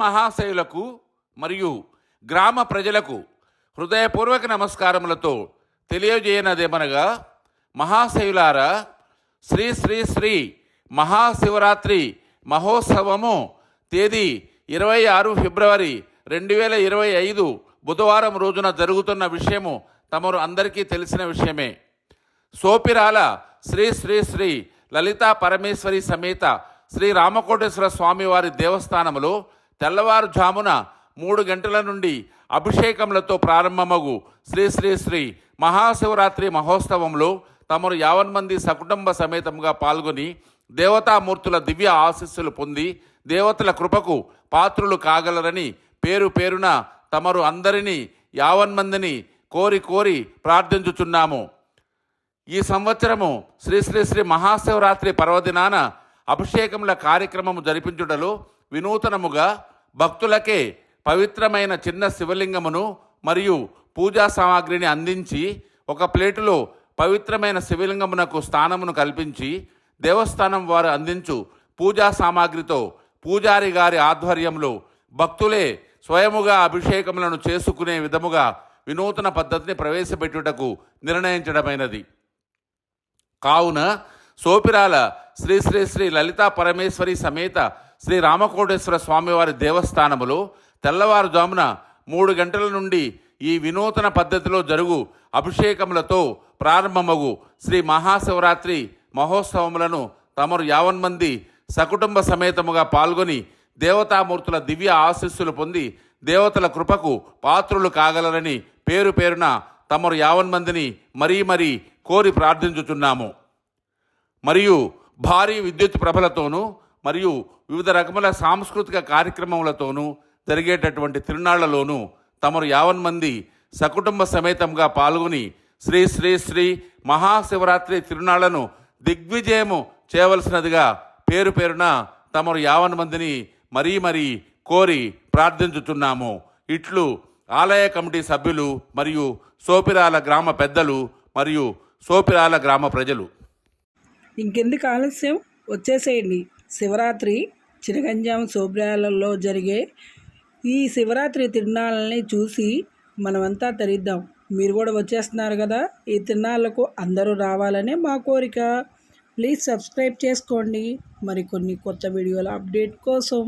మహాశయులకు మరియు గ్రామ ప్రజలకు హృదయపూర్వక నమస్కారములతో తెలియజేయనదేమనగా మహాశయులారా శ్రీ శ్రీ శ్రీ మహాశివరాత్రి మహోత్సవము తేదీ ఇరవై ఆరు ఫిబ్రవరి రెండు వేల ఇరవై ఐదు బుధవారం రోజున జరుగుతున్న విషయము తమరు అందరికీ తెలిసిన విషయమే. సోపిరాల శ్రీ శ్రీ శ్రీ లలితా పరమేశ్వరి సమేత శ్రీ రామకోటేశ్వర స్వామివారి దేవస్థానములో తెల్లవారుజామున మూడు గంటల నుండి అభిషేకములతో ప్రారంభమగు శ్రీ శ్రీ శ్రీ మహాశివరాత్రి మహోత్సవంలో తమరు యావన్ మంది సకుటుంబ సమేతంగా పాల్గొని దేవతామూర్తుల దివ్య ఆశీస్సులు పొంది దేవతల కృపకు పాత్రులు కాగలరని పేరు పేరున తమరు అందరినీ యావన్ మందిని కోరి కోరి ప్రార్థించుచున్నాము. ఈ సంవత్సరము శ్రీ శ్రీ శ్రీ మహాశివరాత్రి పర్వదినాన అభిషేకముల కార్యక్రమము జరిపించుటలో వినూతనముగా భక్తులకే పవిత్రమైన చిన్న శివలింగమును మరియు పూజా సామాగ్రిని అందించి ఒక ప్లేటులో పవిత్రమైన శివలింగమునకు స్థానమును కల్పించి దేవస్థానం వారు అందించు పూజా సామాగ్రితో పూజారి గారి ఆధ్వర్యంలో భక్తులే స్వయముగా అభిషేకములను చేసుకునే విధముగా వినూతన పద్ధతిని ప్రవేశపెట్టుటకు నిర్ణయించడమైనది. కావున సోపిరాల శ్రీ శ్రీ శ్రీ లలితా పరమేశ్వరి సమేత శ్రీ రామకోటేశ్వర స్వామివారి దేవస్థానములో తెల్లవారుజామున మూడు గంటల నుండి ఈ వినూతన పద్ధతిలో జరుగు అభిషేకములతో ప్రారంభమగు శ్రీ మహాశివరాత్రి మహోత్సవములను తమరు యావన్ మంది సకుటుంబ సమేతముగా పాల్గొని దేవతామూర్తుల దివ్య ఆశీస్సులు పొంది దేవతల కృపకు పాత్రులు కాగలరని పేరు పేరున తమరు యావన్ మందిని మరీ మరీ కోరి ప్రార్థించుచున్నాము. మరియు భారీ విద్యుత్ ప్రభలతోనూ మరియు వివిధ రకముల సాంస్కృతిక కార్యక్రమములతోనూ జరిగేటటువంటి తిరునాళ్ళలోనూ తమరు యావన్ మంది సకుటుంబ సమేతంగా పాల్గొని శ్రీ శ్రీ శ్రీ మహాశివరాత్రి తిరునాళ్ళను దిగ్విజయము చేయవలసినదిగా పేరు పేరున తమరు యావన్ మందిని మరీ మరీ కోరి ప్రార్థించుచున్నాము. ఇట్లు ఆలయ కమిటీ సభ్యులు మరియు సోపిరాల గ్రామ పెద్దలు మరియు సోపిరాల గ్రామ ప్రజలు. ఇంకెందుకు ఆలస్యం? వచ్చేసేయండి. శివరాత్రి చినగంజాం శోభ్రాలలో జరిగే ఈ శివరాత్రి తిరునాళ్ళని చూసి మనమంతా తరిద్దాం. మీరు కూడా వచ్చేస్తున్నారు కదా ఈ తిరునాళ్ళకు అందరూ రావాలనే మా కోరిక. ప్లీజ్ సబ్స్క్రైబ్ చేసుకోండి. మరికొన్ని కొత్త వీడియోల అప్డేట్ కోసం